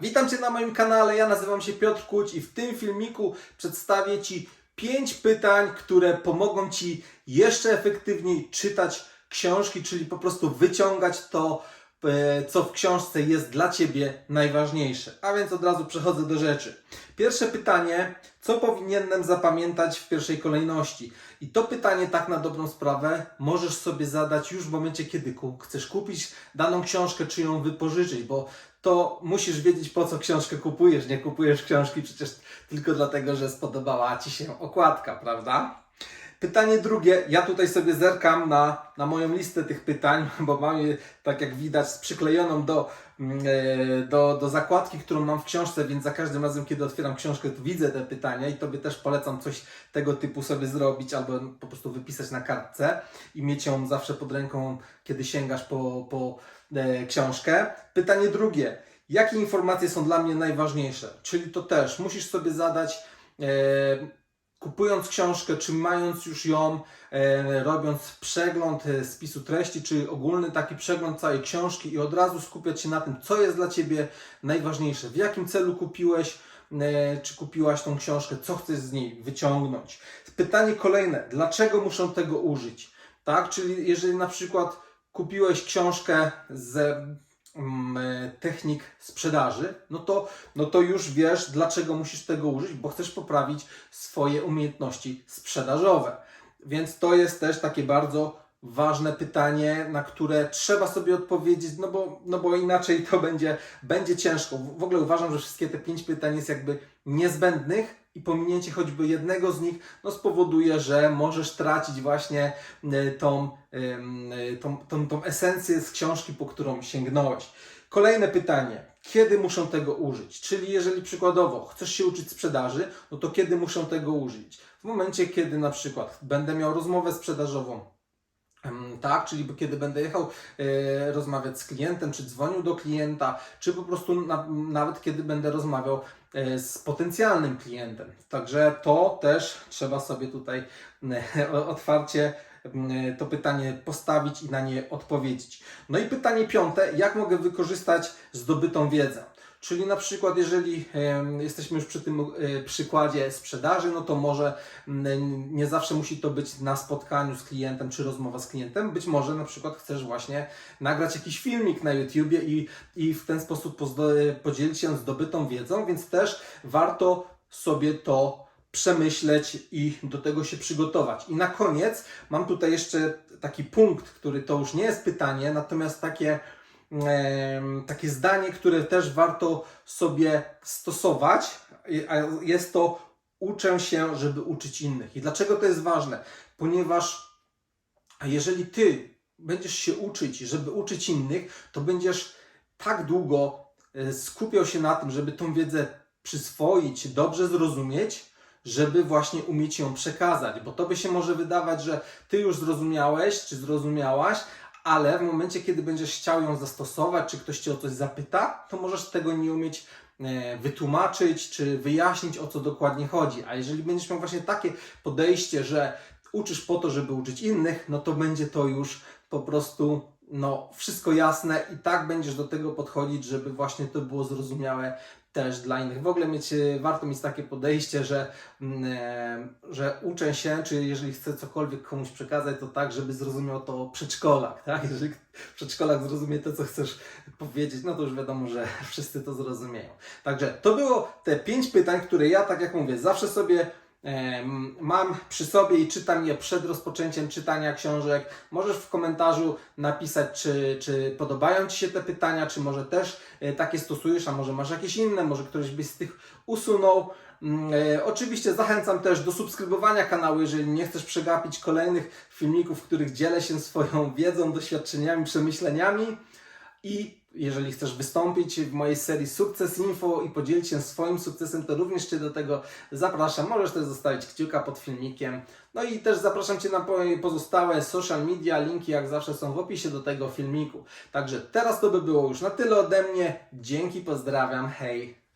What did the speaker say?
witam Cię na moim kanale, ja nazywam się Piotr Kuć i w tym filmiku przedstawię Ci 5 pytań, które pomogą Ci jeszcze efektywniej czytać książki, czyli po prostu wyciągać to, e, co w książce jest dla Ciebie najważniejsze. A więc od razu przechodzę do rzeczy. Pierwsze pytanie, co powinienem zapamiętać w pierwszej kolejności? I to pytanie tak na dobrą sprawę możesz sobie zadać już w momencie, kiedy chcesz kupić daną książkę, czy ją wypożyczyć, bo to musisz wiedzieć, po co książkę kupujesz. Nie kupujesz książki przecież tylko dlatego, że spodobała Ci się okładka, prawda? Pytanie drugie, ja tutaj sobie zerkam na, na moją listę tych pytań, bo mam je, tak jak widać, przyklejoną do, mm, e, do, do zakładki, którą mam w książce, więc za każdym razem, kiedy otwieram książkę, to widzę te pytania i Tobie też polecam coś tego typu sobie zrobić albo po prostu wypisać na kartce i mieć ją zawsze pod ręką, kiedy sięgasz po, po e, książkę. Pytanie drugie, jakie informacje są dla mnie najważniejsze? Czyli to też musisz sobie zadać e, kupując książkę, czy mając już ją, e, robiąc przegląd e, spisu treści, czy ogólny taki przegląd całej książki i od razu skupiać się na tym, co jest dla Ciebie najważniejsze, w jakim celu kupiłeś, e, czy kupiłaś tą książkę, co chcesz z niej wyciągnąć. Pytanie kolejne, dlaczego muszę tego użyć? Tak, czyli jeżeli na przykład kupiłeś książkę z technik sprzedaży, no to, no to już wiesz, dlaczego musisz tego użyć, bo chcesz poprawić swoje umiejętności sprzedażowe. Więc to jest też takie bardzo ważne pytanie, na które trzeba sobie odpowiedzieć, no bo, no bo inaczej to będzie, będzie ciężko. W ogóle uważam, że wszystkie te pięć pytań jest jakby niezbędnych i pominięcie choćby jednego z nich no spowoduje, że możesz tracić właśnie y, tą, ym, y, tą, tą, tą esencję z książki, po którą sięgnąłeś. Kolejne pytanie. Kiedy muszę tego użyć? Czyli jeżeli przykładowo chcesz się uczyć sprzedaży, no to kiedy muszę tego użyć? W momencie, kiedy na przykład będę miał rozmowę sprzedażową, Tak, czyli kiedy będę jechał e, rozmawiać z klientem, czy dzwonił do klienta, czy po prostu na, nawet kiedy będę rozmawiał e, z potencjalnym klientem. Także to też trzeba sobie tutaj e, otwarcie to pytanie postawić i na nie odpowiedzieć. No i pytanie piąte, jak mogę wykorzystać zdobytą wiedzę? Czyli na przykład, jeżeli jesteśmy już przy tym e, przykładzie sprzedaży, no to może nie zawsze musi to być na spotkaniu z klientem czy rozmowa z klientem. Być może na przykład chcesz właśnie nagrać jakiś filmik na YouTubie i, i w ten sposób pozdo- podzielić się zdobytą wiedzą, więc też warto sobie to przemyśleć i do tego się przygotować. I na koniec mam tutaj jeszcze taki punkt, który to już nie jest pytanie, natomiast takie takie zdanie, które też warto sobie stosować, jest to uczę się, żeby uczyć innych. I dlaczego to jest ważne? Ponieważ jeżeli ty będziesz się uczyć, żeby uczyć innych, to będziesz tak długo e, skupiał się na tym, żeby tą wiedzę przyswoić, dobrze zrozumieć, żeby właśnie umieć ją przekazać. Bo to by się może wydawać, że ty już zrozumiałeś, czy zrozumiałaś, ale w momencie, kiedy będziesz chciał ją zastosować, czy ktoś cię o coś zapyta, to możesz tego nie umieć e, wytłumaczyć, czy wyjaśnić, o co dokładnie chodzi. A jeżeli będziesz miał właśnie takie podejście, że uczysz po to, żeby uczyć innych, no to będzie to już po prostu no, wszystko jasne i tak będziesz do tego podchodzić, żeby właśnie to było zrozumiałe też dla innych. W ogóle mieć, e, warto mieć takie podejście, że, mm, e, że uczę się, czy jeżeli chcę cokolwiek komuś przekazać, to tak, żeby zrozumiał to przedszkolak, tak? Jeżeli przedszkolak zrozumie to, co chcesz powiedzieć, no to już wiadomo, że wszyscy to zrozumieją. Także to było te pięć pytań, które ja, tak jak mówię, zawsze sobie mam przy sobie i czytam je przed rozpoczęciem czytania książek. Możesz w komentarzu napisać, czy, czy podobają Ci się te pytania, czy może też e, takie stosujesz, a może masz jakieś inne, może któreś byś z tych usunął. Mm, e, Oczywiście zachęcam też do subskrybowania kanału, jeżeli nie chcesz przegapić kolejnych filmików, w których dzielę się swoją wiedzą, doświadczeniami, przemyśleniami. I jeżeli chcesz wystąpić w mojej serii Sukces Info i podzielić się swoim sukcesem, to również Cię do tego zapraszam. Możesz też zostawić kciuka pod filmikiem. No i też zapraszam Cię na po- pozostałe social media. Linki jak zawsze są w opisie do tego filmiku. Także teraz to by było już na tyle ode mnie. Dzięki, pozdrawiam, hej!